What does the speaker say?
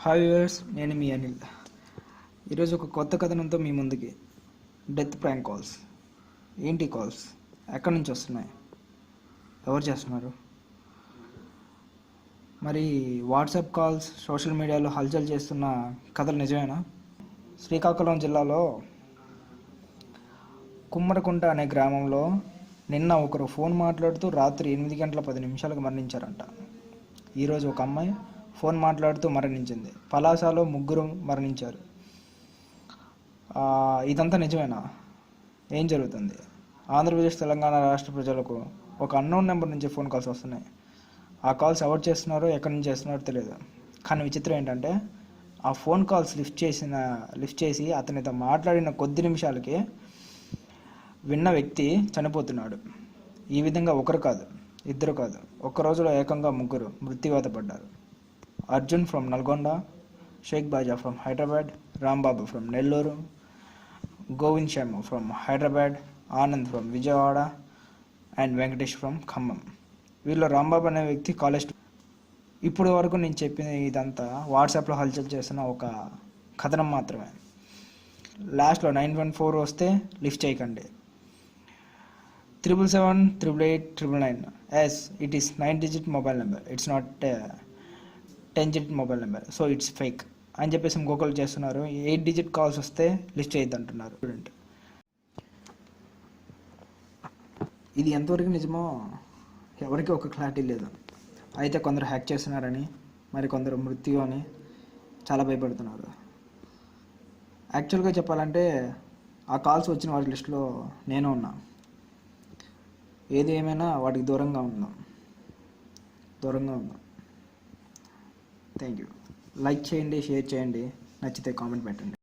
Hi viewers నేను మీ అనిల్. ఈరోజు ఒక కొత్త కథనంతో మీ ముందుకి డెత్ ప్రాంక్ కాల్స్ ఏంటి కాల్స్ ఎక్కడి నుంచి వస్తున్నాయి? ఎవరు చేస్తున్నారు? మరి వాట్సాప్ కాల్స్ సోషల్ మీడియాలో హల్చల్ చేస్తున్న కథలు నిజమేనా? శ్రీకాకుళం జిల్లాలో కుమ్మరకుంట అనే గ్రామంలో నిన్న ఒకరు ఫోన్ మాట్లాడుతూ రాత్రి ఎనిమిది గంటల పది నిమిషాలకు మరణించారంట. ఈరోజు ఒక అమ్మాయి ఫోన్ మాట్లాడుతూ మరణించింది. పలాసలో ముగ్గురు మరణించారు. ఇదంతా నిజమేనా? ఏం జరుగుతుంది? ఆంధ్రప్రదేశ్ తెలంగాణ రాష్ట్ర ప్రజలకు ఒక అన్నోన్ నెంబర్ నుంచి ఫోన్ కాల్స్ వస్తున్నాయి. ఆ కాల్స్ ఎవరు చేస్తున్నారో ఎక్కడి నుంచి చేస్తున్నారో తెలియదు. కానీ విచిత్రం ఏంటంటే ఆ ఫోన్ కాల్స్ లిఫ్ట్ చేసిన లిఫ్ట్ చేసి అతనితో మాట్లాడిన కొద్ది నిమిషాలకి విన్న వ్యక్తి చనిపోతున్నాడు. ఈ విధంగా ఒకరు కాదు ఇద్దరు కాదు. ఒక్క రోజులో ఏకంగా ముగ్గురు మృత్యువాత పడ్డారు. Arjun from Nalgonda Shaik Baja from Hyderabad Rambabu from Nellore Govind Sharma from Hyderabad Anand from Vijayawada and Venkatesh from Khammam వీళ్ళు రాంబాబు అనే వ్యక్తి కాలేజ్ ఇప్పుడు వరకు నేను చెప్పిన ఇదంతా వాట్సాప్లో హల్చల్ చేస్తున్న ఒక కథనం మాత్రమే. లాస్ట్లో నైన్ వన్ ఫోర్ వస్తే లిఫ్ట్ చేయకండి. Triple seven triple eight triple nine yes it is nine digit mobile number it's not ten digit mobile number. So it's fake అని చెప్పేసి ఇంకొకరు చేస్తున్నారు. ఎయిట్ డిజిట్ కాల్స్ వస్తే లిస్ట్ చేయొద్దు అంటున్నారు స్టూడెంట్. ఇది ఎంతవరకు నిజమో ఎవరికి ఒక క్లారిటీ లేదు. అయితే కొందరు హ్యాక్ చేస్తున్నారని మరి కొందరు మృత్యు అని చాలా భయపడుతున్నారు. యాక్చువల్గా చెప్పాలంటే ఆ కాల్స్ వచ్చిన వాటి లిస్టులో నేను ఉన్నా. ఏది ఏమైనా వాటికి దూరంగా ఉందాం. దూరంగా ఉందాం. థ్యాంక్ యూ లైక్ చేయండి షేర్ చేయండి. నచ్చితే కామెంట్ పెట్టండి.